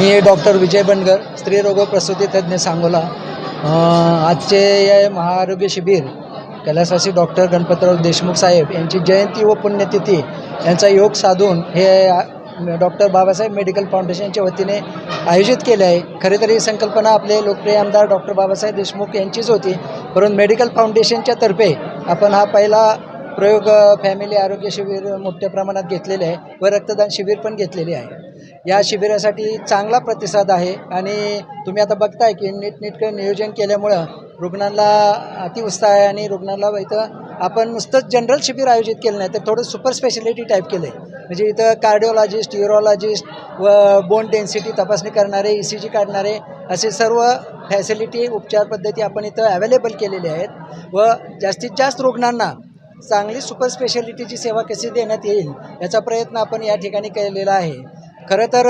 मी doctor विजय बनगर स्त्रीरोग प्रसूती तज्ज्ञ सांगोला. आजचे हे महाआरोग्य शिबिर कैलासवासी डॉक्टर गणपतराव देशमुख साहेब यांची जयंती व पुण्यतिथी यांचा योग साधून हे डॉक्टर बाबासाहेब मेडिकल फाउंडेशनच्या वतीने आयोजित केले आहे. खरे तर ही संकल्पना आपले लोकप्रिय आमदार डॉक्टर बाबासाहेब देशमुख यांचीच होती. परंतु मेडिकल फाउंडेशनच्या तर्फे आपण हा पहिला प्रयोग फॅमिली आरोग्य शिबिर मोठ्या प्रमाणात घेतलेले आहे व रक्तदान शिबिर पण घेतलेले आहे. या शिबिरासाठी चांगला प्रतिसाद आहे आणि तुम्ही आता बघताय की नीटनेटकं नियोजन केल्यामुळं रुग्णांना अतिउत्साह आहे आणि रुग्णांना इथं आपण नुसतंच जनरल शिबिर आयोजित केलं नाही तर थोडं सुपर स्पेशालिटी टाईप केलं आहे म्हणजे इथं कार्डिओलॉजिस्ट युरोलॉजिस्ट व बोन डेन्सिटी तपासणी करणारे ई सी जी काढणारे असे सर्व फॅसिलिटी उपचार पद्धती आपण इथं अवेलेबल केलेले आहेत व जास्तीत जास्त रुग्णांना चांगली सुपर स्पेशालिटीची सेवा कशी देण्यात येईल याचा प्रयत्न आपण या ठिकाणी केलेला आहे. खरं तर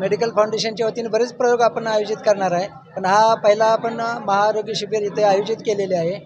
मेडिकल फाउंडेशनच्या वतीने बरेच प्रयोग आपण आयोजित करणार आहे. पण हा पहिला आपण महाआरोग्य शिबिर इथे आयोजित केलेले आहे.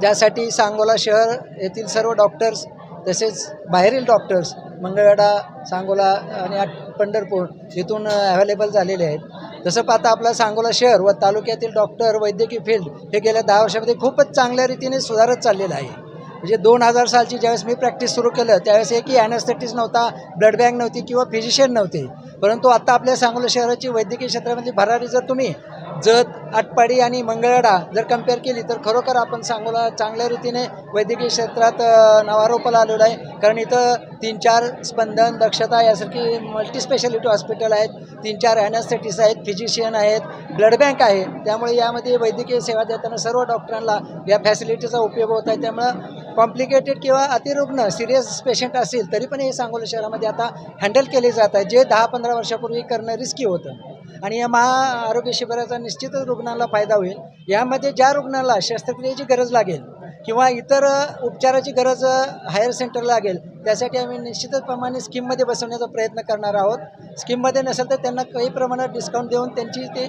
ज्यासाठी सांगोला शहर येथील सर्व डॉक्टर्स तसेच बाहेरील डॉक्टर्स मंगळवेढा सांगोला आणि पंढरपूर इथून अवेलेबल झालेले आहेत. तसं पाहता आपला सांगोला शहर व तालुक्यातील डॉक्टर वैद्यकीय फील्ड हे गेल्या दहा वर्षामध्ये खूपच चांगल्या रीतीने सुधारत चाललेलं आहे. म्हणजे दोन हजार सालची ज्यावेळेस मी प्रॅक्टिस सुरू केलं त्यावेळेस एकही ॲनेस्थेटिस नव्हता ब्लड बँक नव्हती किंवा फिजिशियन नव्हते. परंतु आत्ता आपल्या सांगली शहराची वैद्यकीय क्षेत्रामधली भरारी जर तुम्ही जत आटपाडी आणि मंगळडा जर कंपेअर केली तर खरोखर आपण सांगोला चांगल्या रीतीने वैद्यकीय क्षेत्रात नवारोपाला आलेलो आहे. कारण इथं तीन चार स्पंदन दक्षता यासारखी मल्टी स्पेशालिटी हॉस्पिटल आहेत. तीन चार ॲनास्थेटिस आहेत फिजिशियन आहेत ब्लड बँक आहे. त्यामुळे यामध्ये वैद्यकीय सेवा देताना सर्व डॉक्टरांना या फॅसिलिटीचा उपयोग होत आहे. त्यामुळं कॉम्प्लिकेटेड किंवा अतिरुग्ण सिरियस पेशंट असेल तरी पण हे सांगोला शहरामध्ये आता हँडल केले जात आहे. जे दहा पंधरा वर्षापूर्वी करणं रिस्की होतं. आणि या महाआरोग्य शिबिराचा निश्चितच रुग्णाला फायदा होईल. यामध्ये ज्या रुग्णाला शस्त्रक्रियेची गरज लागेल किंवा इतर उपचाराची गरज हायर सेंटर लागेल त्यासाठी आम्ही निश्चितच प्रमाणे स्कीममध्ये बसवण्याचा प्रयत्न करणार आहोत. स्कीममध्ये नसेल तर त्यांना काही प्रमाणात डिस्काउंट देऊन त्यांची ते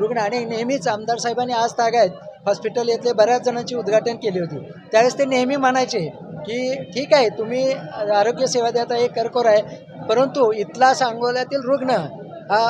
रुग्ण आणि नेहमीच आमदार साहेबांनी आज तागायत हॉस्पिटल येथले बऱ्याच जणांची उद्घाटन केली होती. त्यावेळेस ते नेहमी म्हणायचे की ठीक आहे तुम्ही आरोग्य सेवा देता हे करकोर आहे परंतु इथला सांगोल्यातील रुग्ण हा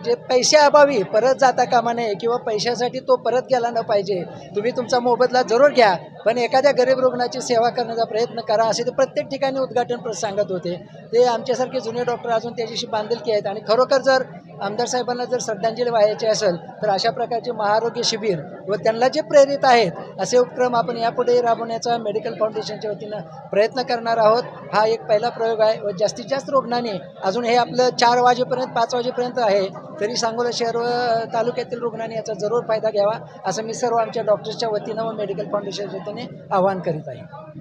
म्हणजे पैशाअभावी परत जाता कामा नये किंवा पैशासाठी तो परत गेला न पाहिजे तुम्ही तुमचा मोबदला जरूर घ्या पण एखाद्या गरीब रुग्णाची सेवा करण्याचा प्रयत्न करा असे ते प्रत्येक ठिकाणी उद्घाटन प्र- सांगत होते. ते आमच्यासारखे जुने डॉक्टर अजून त्याच्याशी बांधिलकी आहेत आणि खरोखर जर आमदार साहेबांना जर श्रद्धांजली वाहायची असेल तर अशा प्रकारचे महाआरोग्य शिबिर व त्यांना जे प्रेरित आहेत असे उपक्रम आपण यापुढे राबवण्याचा मेडिकल फाउंडेशनच्या वतीनं प्रयत्न करणार आहोत. हा एक पहिला प्रयोग आहे व जास्तीत जास्त रुग्णांनी अजून हे आपलं चार वाजेपर्यंत पाच वाजेपर्यंत आहे तरी सांगोला शहर व तालुक्यातील रुग्णांनी याचा जरूर फायदा घ्यावा असं मी सर्व आमच्या डॉक्टर्सच्या वतीनं व मेडिकल फाउंडेशनच्या वतीने आवाहन करीत आहे.